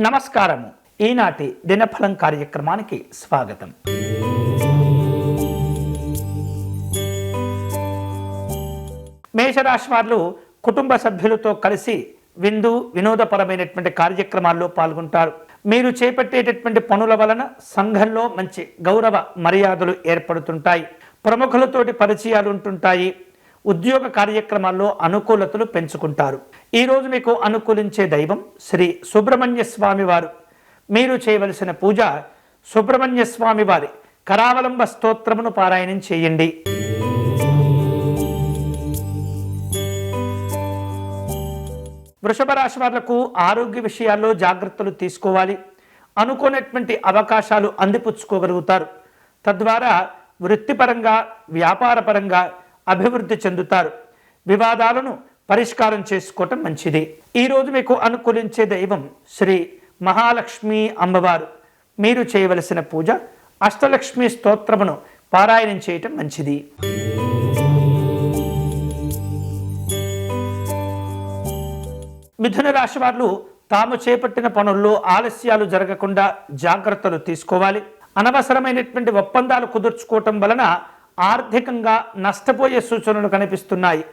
నమస్కారము. ఈనాటి దినఫలం కార్యక్రమానికి స్వాగతం. మేషరాశి వారు కుటుంబ సభ్యులతో కలిసి విందు వినోదపరమైనటువంటి కార్యక్రమాల్లో పాల్గొంటారు. మీరు చేపట్టేటటువంటి పనుల వలన సంఘంలో మంచి గౌరవ మర్యాదలు ఏర్పడుతుంటాయి. ప్రముఖులతోటి పరిచయాలు ఉంటుంటాయి ఉద్యోగ కార్యక్రమాల్లో అనుకూలతలు పెంచుకుంటారు. ఈరోజు మీకు అనుకూలించే దైవం శ్రీ సుబ్రహ్మణ్య స్వామి వారు. మీరు చేయవలసిన పూజ సుబ్రహ్మణ్య స్వామి వారి కరావలంబ స్తోత్రమును పారాయణం చేయండి. వృషభ రాశి వాళ్ళకు ఆరోగ్య విషయాల్లో జాగ్రత్తలు తీసుకోవాలి. అనుకోనటువంటి అవకాశాలు అందిపుచ్చుకోగలుగుతారు. తద్వారా వృత్తిపరంగా వ్యాపారపరంగా అభివృద్ధి చెందుతారు. వివాదాలను పరిష్కారం చేసుకోవటం మంచిది. ఈరోజు మీకు అనుకూలించే దైవం శ్రీ మహాలక్ష్మి అమ్మవారు. మీరు చేయవలసిన పూజ అష్టలక్ష్మి స్తోత్రమును పారాయణం చేయటం మంచిది. మిథున రాశి వారు తాము చేపట్టిన పనుల్లో ఆలస్యాలు జరగకుండా జాగ్రత్తలు తీసుకోవాలి. అనవసరమైనటువంటి ఒప్పందాలు కుదుర్చుకోవటం వలన ఆర్థికంగా నష్టపోయే సూచనలు కనిపిస్తున్నాయి.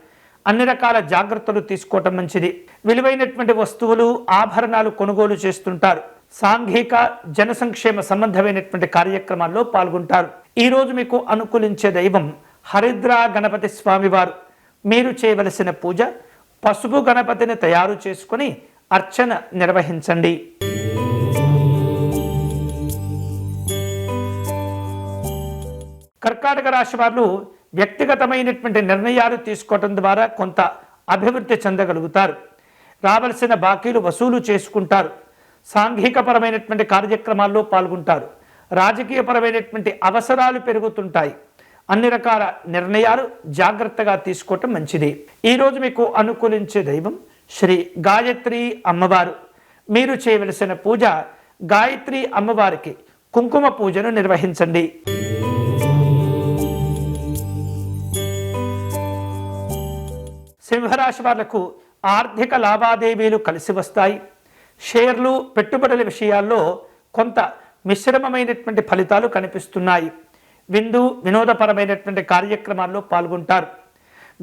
అన్ని రకాల జాగ్రత్తలు తీసుకోవటం మంచిది. విలువైనటువంటి వస్తువులు ఆభరణాలు కొనుగోలు చేస్తుంటారు. సాంఘిక జన సంక్షేమ సంబంధమైనటువంటి కార్యక్రమాల్లో పాల్గొంటారు. ఈరోజు మీకు అనుకూలించే దైవం హరిద్రా గణపతి స్వామివారు. మీరు చేయవలసిన పూజ పసుపు గణపతిని తయారు చేసుకొని అర్చన నిర్వహించండి. కర్కాటక రాశి వారు వ్యక్తిగతమైనటువంటి నిర్ణయాలు తీసుకోవటం ద్వారా కొంత అభివృద్ధి చెందగలుగుతారు. రావలసిన బాకీలు వసూలు చేసుకుంటారు. సాంఘికపరమైనటువంటి కార్యక్రమాల్లో పాల్గొంటారు. రాజకీయపరమైనటువంటి అవసరాలు పెరుగుతుంటాయి. అన్ని రకాల నిర్ణయాలు జాగ్రత్తగా తీసుకోవటం మంచిది. ఈరోజు మీకు అనుకూలించే దైవం శ్రీ గాయత్రి అమ్మవారు. మీరు చేయవలసిన పూజ గాయత్రి అమ్మవారికి కుంకుమ పూజను నిర్వహించండి. సింహరాశి వాళ్ళకు ఆర్థిక లావాదేవీలు కలిసి వస్తాయి. షేర్లు పెట్టుబడుల విషయాల్లో కొంత మిశ్రమమైనటువంటి ఫలితాలు కనిపిస్తున్నాయి. విందు వినోదపరమైనటువంటి కార్యక్రమాల్లో పాల్గొంటారు.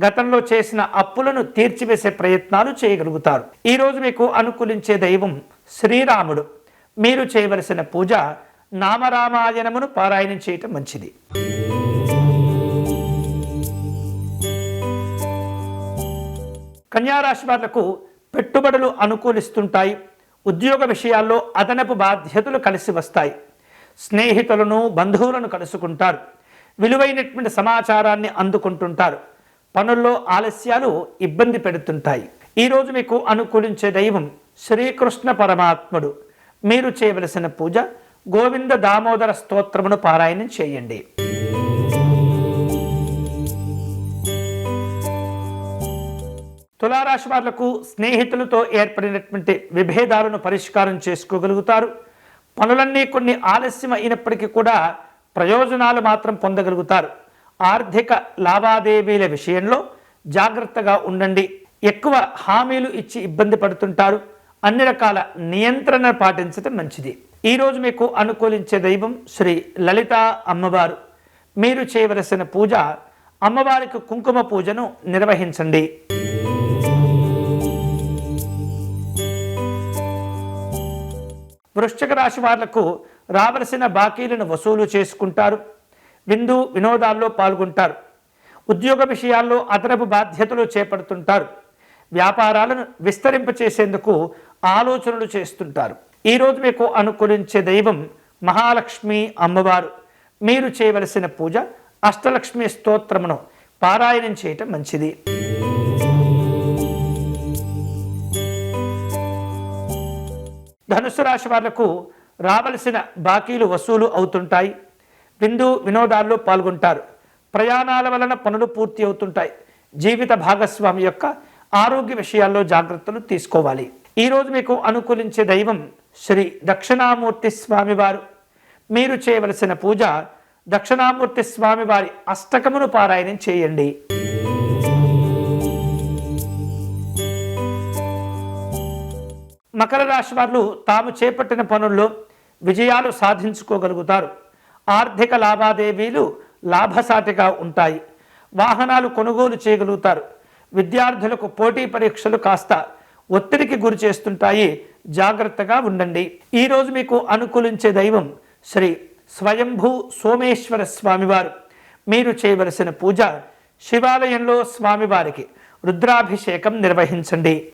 గతంలో చేసిన అప్పులను తీర్చివేసే ప్రయత్నాలు చేయగలుగుతారు. ఈరోజు మీకు అనుకూలించే దైవం శ్రీరాముడు. మీరు చేయవలసిన పూజ నామరామాయణమును పారాయణం చేయటం మంచిది. కన్యారాశి వాళ్ళకు పెట్టుబడులు అనుకూలిస్తుంటాయి. ఉద్యోగ విషయాల్లో అదనపు బాధ్యతలు కలిసి వస్తాయి. స్నేహితులను బంధువులను కలుసుకుంటారు. విలువైనటువంటి సమాచారాన్ని అందుకుంటుంటారు. పనుల్లో ఆలస్యాలు ఇబ్బంది పెడుతుంటాయి. ఈరోజు మీకు అనుకూలించే దైవం శ్రీకృష్ణ పరమాత్ముడు. మీరు చేయవలసిన పూజ గోవింద దామోదర స్తోత్రమును పారాయణం చేయండి. తులారాశి వాళ్ళకు స్నేహితులతో ఏర్పడినటువంటి విభేదాలను పరిష్కారం చేసుకోగలుగుతారు. పనులన్నీ కొన్ని ఆలస్యం అయినప్పటికీ కూడా ప్రయోజనాలు మాత్రం పొందగలుగుతారు. ఆర్థిక లావాదేవీల విషయంలో జాగ్రత్తగా ఉండండి. ఎక్కువ హామీలు ఇచ్చి ఇబ్బంది పడుతుంటారు. అన్ని రకాల నియంత్రణ పాటించడం మంచిది. ఈరోజు మీకు అనుకూలించే దైవం శ్రీ లలిత అమ్మవారు. మీరు చేయవలసిన పూజ అమ్మవారికి కుంకుమ పూజను నిర్వహించండి. వృశ్చిక రాశి వాళ్ళకు రావలసిన బాకీలను వసూలు చేసుకుంటారు. విందు వినోదాల్లో పాల్గొంటారు. ఉద్యోగ విషయాల్లో అదనపు బాధ్యతలు చేపడుతుంటారు. వ్యాపారాలను విస్తరింపచేసేందుకు ఆలోచనలు చేస్తుంటారు. ఈరోజు మీకు అనుకూలించే దైవం మహాలక్ష్మి అమ్మవారు. మీరు చేయవలసిన పూజ అష్టలక్ష్మి స్తోత్రమును పారాయణం చేయటం మంచిది. ధనుసు రాశి వాళ్ళకు రావలసిన బాకీలు వసూలు అవుతుంటాయి. విందు వినోదాల్లో పాల్గొంటారు. ప్రయాణాల వలన పనులు పూర్తి అవుతుంటాయి. జీవిత భాగస్వామి యొక్క ఆరోగ్య విషయాల్లో జాగ్రత్తలు తీసుకోవాలి. ఈరోజు మీకు అనుకూలించే దైవం శ్రీ దక్షిణామూర్తి స్వామివారు. మీరు చేయవలసిన పూజ దక్షిణామూర్తి స్వామివారి అష్టకమును పారాయణం చేయండి. మకర రాశి వారు తాము చేపట్టిన పనుల్లో విజయాలు సాధించుకోగలుగుతారు. ఆర్థిక లావాదేవీలు లాభసాటిగా ఉంటాయి. వాహనాలు కొనుగోలు చేయగలుగుతారు. విద్యార్థులకు పోటీ పరీక్షలు కాస్త ఒత్తిడికి గురి చేస్తుంటాయి. జాగ్రత్తగా ఉండండి. ఈరోజు మీకు అనుకూలించే దైవం శ్రీ స్వయంభూ సోమేశ్వర స్వామివారు. మీరు చేయవలసిన పూజ శివాలయంలో స్వామివారికి రుద్రాభిషేకం నిర్వహించండి.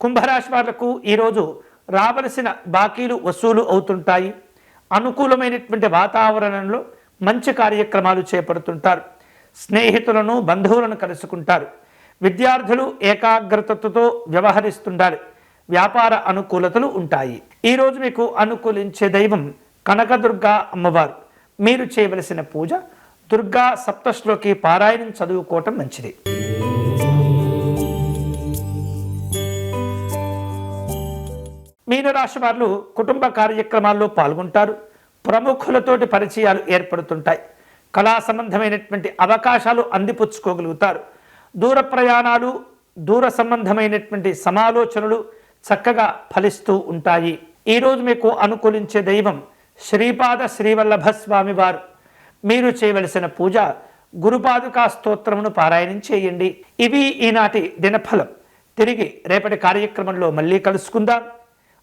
కుంభరాశి వాళ్ళకు ఈరోజు రావలసిన బాకీలు వసూలు అవుతుంటాయి. అనుకూలమైనటువంటి వాతావరణంలో మంచి కార్యక్రమాలు చేపడుతుంటారు. స్నేహితులను బంధువులను కలుసుకుంటారు. విద్యార్థులు ఏకాగ్రతతో వ్యవహరిస్తుండాలి వ్యాపార అనుకూలతలు ఉంటాయి. ఈరోజు మీకు అనుకూలించే దైవం కనకదుర్గా అమ్మవారు. మీరు చేయవలసిన పూజ దుర్గా సప్తశ్లోకి పారాయణం చదువుకోవటం మంచిది. మీనరాశి వారు కుటుంబ కార్యక్రమాల్లో పాల్గొంటారు. ప్రముఖులతోటి పరిచయాలు ఏర్పడుతుంటాయి. కళా సంబంధమైనటువంటి అవకాశాలు అందిపుచ్చుకోగలుగుతారు. దూర ప్రయాణాలు దూర సంబంధమైనటువంటి సమాలోచనలు చక్కగా ఫలిస్తూ ఉంటాయి. ఈరోజు మీకు అనుకూలించే దైవం శ్రీపాద శ్రీవల్లభ స్వామి వారు. మీరు చేయవలసిన పూజ గురుపాదుకా స్తోత్రమును పారాయణం చేయండి. ఇవి ఈనాటి దినఫలం. తిరిగి రేపటి కార్యక్రమంలో మళ్ళీ కలుసుకుందాం.